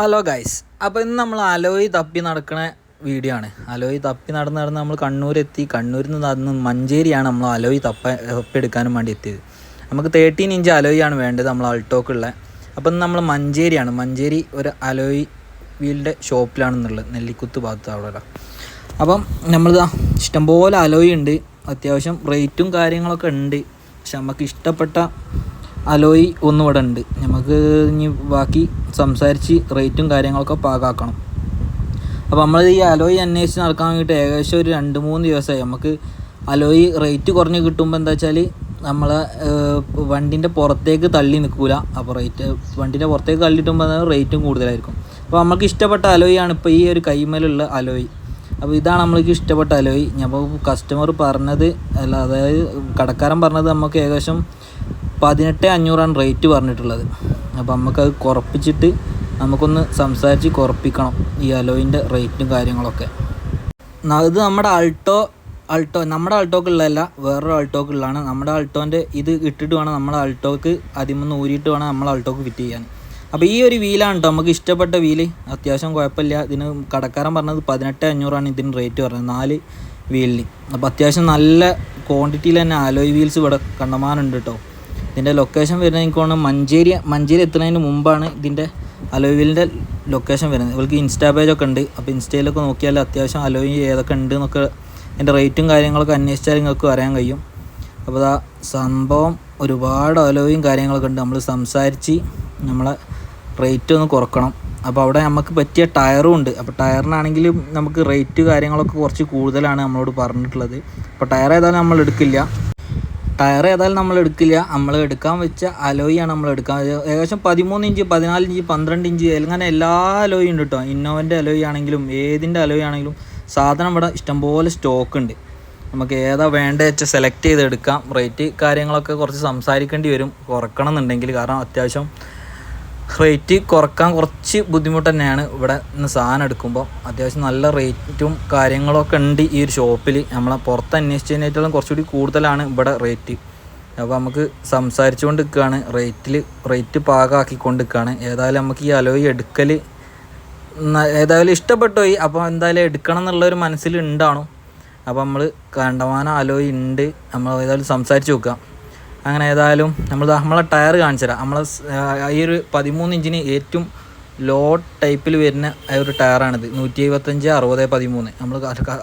Hello guys അപ്പോൾ ഇന്ന് നമ്മൾ അലോയി തപ്പി നടക്കുന്ന വീഡിയോ ആണ്. അലോയി തപ്പി നടന്ന് നടന്ന് നമ്മൾ കണ്ണൂരെത്തി. കണ്ണൂരിൽ നിന്ന് നടന്ന് മഞ്ചേരിയാണ് നമ്മൾ അലോയി തപ്പ തപ്പിയെടുക്കാനും വേണ്ടി എത്തിയത്. നമുക്ക് തേർട്ടീൻ ഇഞ്ച് അലോയിയാണ് വേണ്ടത് നമ്മൾ അൾട്ടോക്കുള്ള. അപ്പം നമ്മൾ മഞ്ചേരിയാണ്. മഞ്ചേരി ഒരു അലോയി വീലിന്റെ ഷോപ്പിലാണെന്നുള്ളത് നെല്ലിക്കുത്ത് ഭാഗത്ത് അവിടെ അപ്പം നമ്മളിതാ ഇഷ്ടംപോലെ അലോയി ഉണ്ട്. അത്യാവശ്യം റേറ്റും കാര്യങ്ങളൊക്കെ ഉണ്ട്. പക്ഷെ നമുക്ക് ഇഷ്ടപ്പെട്ട അലോയി ഒന്നും ഇവിടെ ഉണ്ട്. നമുക്ക് ഇനി ബാക്കി സംസാരിച്ച് റേറ്റും കാര്യങ്ങളൊക്കെ പാകാക്കണം. അപ്പോൾ നമ്മൾ ഈ അലോയി അന്വേഷിച്ച് നടക്കാൻ വേണ്ടിയിട്ട് ഏകദേശം ഒരു രണ്ട് മൂന്ന് ദിവസമായി. നമുക്ക് അലോയി റേറ്റ് കുറഞ്ഞ് കിട്ടുമ്പോൾ എന്താ വെച്ചാൽ നമ്മൾ വണ്ടിന്റെ പുറത്തേക്ക് തള്ളി നിൽക്കില്ല അപ്പോൾ റേറ്റ് വണ്ടിന്റെ പുറത്തേക്ക് തള്ളി കിട്ടുമ്പോൾ റേറ്റും കൂടുതലായിരിക്കും. അപ്പോൾ നമുക്ക് ഇഷ്ടപ്പെട്ട അലോയിയാണ് ഇപ്പോൾ ഈ ഒരു കൈമേലുള്ള അലോയി അപ്പോൾ ഇതാണ് നമ്മൾക്ക് ഇഷ്ടപ്പെട്ട അലോയി അപ്പോൾ കസ്റ്റമർ പറഞ്ഞത് അല്ല അതായത് കടക്കാരൻ പറഞ്ഞത് നമുക്ക് ഏകദേശം പതിനെട്ട് അഞ്ഞൂറാണ് റേറ്റ് പറഞ്ഞിട്ടുള്ളത്. അപ്പോൾ നമുക്കത് കുറപ്പിച്ചിട്ട് നമുക്കൊന്ന് സംസാരിച്ച് കുറപ്പിക്കണം ഈ അലോയിന്റെ റേറ്റും കാര്യങ്ങളൊക്കെ. അത് നമ്മുടെ അൾട്ടോ അൾട്ടോ നമ്മുടെ അൾട്ടോക്കുള്ളതല്ല വേറൊരു അൾട്ടോക്കുള്ളതാണ്. നമ്മുടെ അൾട്ടോന്റെ ഇത് ഇട്ടിട്ട് വേണം നമ്മുടെ അൾട്ടോക്ക് അതിമൊന്ന് ഊരിയിട്ട് വേണം നമ്മൾ അൾട്ടോക്ക് ഫിറ്റ് ചെയ്യാൻ. അപ്പോൾ ഈ ഒരു വീലാണ് കേട്ടോ നമുക്ക് ഇഷ്ടപ്പെട്ട വീൽ. അത്യാവശ്യം കുഴപ്പമില്ല ഇതിന് കടക്കാരൻ പറഞ്ഞത് പതിനെട്ട് അഞ്ഞൂറാണ് ഇതിന് റേറ്റ് പറഞ്ഞത് നാല് വീലിന്. അപ്പോൾ അത്യാവശ്യം നല്ല ക്വാണ്ടിറ്റിയിൽ തന്നെ ആലോയ് വീൽസ് ഇവിടെ കണ്ടമാനുണ്ട് കേട്ടോ ഇതിന്റെ ലൊക്കേഷൻ വരുന്നത് എനിക്ക് തോന്നുന്നു മഞ്ചേരി മഞ്ചേരി എത്തുന്നതിന് മുമ്പാണ് ഇതിന്റെ അലോയിലിന്റെ ലൊക്കേഷൻ വരുന്നത്. ഇവർക്ക് ഇൻസ്റ്റാ പേജൊക്കെ ഉണ്ട്. അപ്പോൾ ഇൻസ്റ്റയിലൊക്കെ നോക്കിയാൽ അത്യാവശ്യം അലോയി ഏതൊക്കെ ഉണ്ട് എന്നൊക്കെ അതിന്റെ റേറ്റും കാര്യങ്ങളൊക്കെ അന്വേഷിച്ചാൽ നിങ്ങൾക്ക് അറിയാൻ കഴിയും. അപ്പോൾ ആ സംഭവം ഒരുപാട് അലോയും കാര്യങ്ങളൊക്കെ ഉണ്ട്. നമ്മൾ സംസാരിച്ച് നമ്മളെ റേറ്റ് ഒന്ന് കുറക്കണം. അപ്പോൾ അവിടെ നമുക്ക് പറ്റിയ ടയറും ഉണ്ട്. അപ്പോൾ ടയറിനാണെങ്കിലും നമുക്ക് റേറ്റ് കാര്യങ്ങളൊക്കെ കുറച്ച് കൂടുതലാണ് നമ്മളോട് പറഞ്ഞിട്ടുള്ളത്. അപ്പോൾ ടയർ ഏതായാലും നമ്മൾ എടുക്കില്ല. ടയർ ഏതായാലും നമ്മൾ എടുക്കില്ല. നമ്മൾ എടുക്കാൻ വെച്ച അലോയാണ് നമ്മൾ എടുക്കാൻ ഏകദേശം പതിമൂന്ന് ഇഞ്ച് പതിനാല് ഇഞ്ച് പന്ത്രണ്ട് ഇഞ്ച് അങ്ങനെ എല്ലാ അലോയും ഉണ്ട് കേട്ടോ ഇന്നോവന്റെ അലോയി ആണെങ്കിലും ഏതിന്റെ അലോയി ആണെങ്കിലും സാധനം ഇവിടെ ഇഷ്ടംപോലെ സ്റ്റോക്ക് ഉണ്ട്. നമുക്ക് ഏതാ വേണ്ടത് വെച്ചാൽ സെലക്ട് ചെയ്തെടുക്കാം. റേറ്റ് കാര്യങ്ങളൊക്കെ കുറച്ച് സംസാരിക്കേണ്ടി വരും. കുറക്കണം എന്നുണ്ടെങ്കിൽ കാരണം അത്യാവശ്യം റേറ്റ് കുറയ്ക്കാൻ കുറച്ച് ബുദ്ധിമുട്ട് തന്നെയാണ് ഇവിടെ നിന്ന് സാധനം എടുക്കുമ്പോൾ അത്യാവശ്യം നല്ല റേറ്റും കാര്യങ്ങളൊക്കെ ഉണ്ട് ഈ ഒരു ഷോപ്പിൽ നമ്മളെ പുറത്ത് അന്വേഷിച്ചതിനേക്കാളും കുറച്ചുകൂടി കൂടുതലാണ് ഇവിടെ റേറ്റ് അപ്പോൾ നമുക്ക് സംസാരിച്ചുകൊണ്ട് നിൽക്കുകയാണ് റേറ്റിൽ റേറ്റ് പാകമാക്കിക്കൊണ്ട് നിൽക്കുകയാണ് ഏതായാലും നമുക്ക് ഈ അലോയി എടുക്കൽ ഏതായാലും ഇഷ്ടപ്പെട്ടു പോയി അപ്പോൾ എന്തായാലും എടുക്കണം എന്നുള്ളൊരു മനസ്സിൽ ഉണ്ടാണോ അപ്പോൾ നമ്മൾ കണ്ടമാനം അലോയി ഉണ്ട്. നമ്മൾ ഏതായാലും സംസാരിച്ച് നോക്കാം. അങ്ങനെ ഏതായാലും നമ്മൾ നമ്മളെ ടയർ കാണിച്ചു തരാം നമ്മളെ ഈ ഒരു പതിമൂന്ന് ഇഞ്ചിന് ഏറ്റവും ലോ ടൈപ്പിൽ വരുന്ന ഒരു ടയറാണിത്. നൂറ്റി എഴുപത്തഞ്ച് അറുപത് പതിമൂന്ന്. നമ്മൾ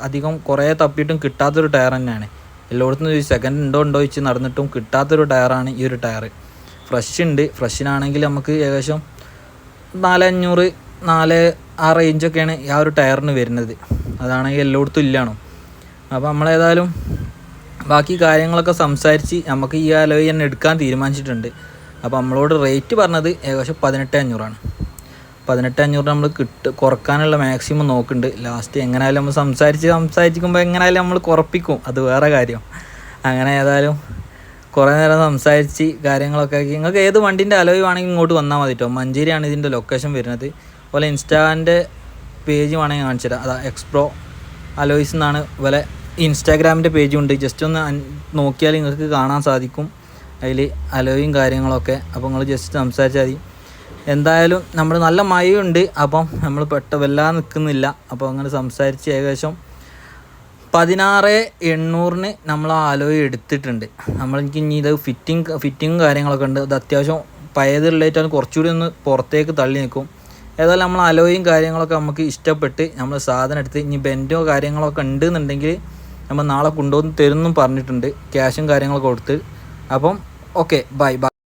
അധികം കുറേ തപ്പിയിട്ടും കിട്ടാത്തൊരു ടയർ തന്നെയാണ്. എല്ലായിടത്തും ചോദിച്ചു സെക്കൻഡ് ഉണ്ടോ ഉണ്ടോ ചോദിച്ച് നടന്നിട്ടും കിട്ടാത്തൊരു ടയറാണ് ഈ ഒരു ടയർ ഫ്രഷ് ഉണ്ട്. ഫ്രഷിനാണെങ്കിൽ നമുക്ക് ഏകദേശം നാല് അഞ്ഞൂറ് നാല് ആ റേഞ്ചൊക്കെയാണ് ആ ഒരു ടയറിന് വരുന്നത്. അതാണെങ്കിൽ എല്ലായിടത്തും ഇല്ലാണോ? അപ്പോൾ നമ്മളേതായാലും ബാക്കി കാര്യങ്ങളൊക്കെ സംസാരിച്ച് നമുക്ക് ഈ അലോയി തന്നെ എടുക്കാൻ തീരുമാനിച്ചിട്ടുണ്ട്. അപ്പോൾ നമ്മളോട് റേറ്റ് പറഞ്ഞത് ഏകദേശം പതിനെട്ട് അഞ്ഞൂറാണ്. പതിനെട്ട് അഞ്ഞൂറ് നമ്മൾ കിട്ട് കുറക്കാനുള്ള മാക്സിമം നോക്കുന്നുണ്ട്. ലാസ്റ്റ് എങ്ങനെയായാലും നമ്മൾ സംസാരിച്ച് സംസാരിക്കുമ്പോൾ എങ്ങനെയായാലും നമ്മൾ കുറപ്പിക്കും. അത് വേറെ കാര്യം. അങ്ങനെ ഏതായാലും കുറേ നേരം സംസാരിച്ച് കാര്യങ്ങളൊക്കെ ആക്കി. നിങ്ങൾക്ക് ഏത് വണ്ടിന്റെ അലോയ് വേണമെങ്കിൽ ഇങ്ങോട്ട് വന്നാൽ മതി കേട്ടോ മഞ്ചേരിയാണ് ഇതിന്റെ ലൊക്കേഷൻ വരുന്നത്. അതുപോലെ ഇൻസ്റ്റാന്റെ പേജ് വേണമെങ്കിൽ കാണിച്ചു തരാം അതാ എക്സ്പ്രോ അലോയ്സ് എന്നാണ് പോലെ ഇൻസ്റ്റാഗ്രാമിന്റെ പേജും ഉണ്ട് ജസ്റ്റ് ഒന്ന് നോക്കിയാൽ നിങ്ങൾക്ക് കാണാൻ സാധിക്കും. അതിൽ അലോയും കാര്യങ്ങളൊക്കെ. അപ്പോൾ നിങ്ങൾ ജസ്റ്റ് സംസാരിച്ചാൽ മതി. എന്തായാലും നമ്മൾ നല്ല മഴയുണ്ട്. അപ്പം നമ്മൾ പെട്ടെന്ന് വല്ലാതെ നിൽക്കുന്നില്ല. അപ്പോൾ അങ്ങനെ സംസാരിച്ച് ഏകദേശം പതിനാറ് എണ്ണൂറിന് നമ്മൾ ആ അലോയ് എടുത്തിട്ടുണ്ട്. എനിക്ക് ഇനി ഇത് ഫിറ്റിംഗ് ഫിറ്റിങ്ങും കാര്യങ്ങളൊക്കെ ഉണ്ട്. അത് അത്യാവശ്യം പഴയതുള്ളതായിട്ടാണ് കുറച്ചുകൂടി ഒന്ന് പുറത്തേക്ക് തള്ളി നിൽക്കും. ഏതായാലും നമ്മൾ അലോയും കാര്യങ്ങളൊക്കെ നമുക്ക് ഇഷ്ടപ്പെട്ട് നമ്മൾ സാധനം എടുത്ത് ഇനി ബെൻഡോ കാര്യങ്ങളൊക്കെ ഉണ്ടെന്നുണ്ടെങ്കിൽ നമ്മൾ നാളെ കൊണ്ടുവന്ന് തരുമെന്നും പറഞ്ഞിട്ടുണ്ട്. ക്യാഷും കാര്യങ്ങളൊക്കെ കൊടുത്ത്. അപ്പം ഓക്കെ ബൈ ബൈ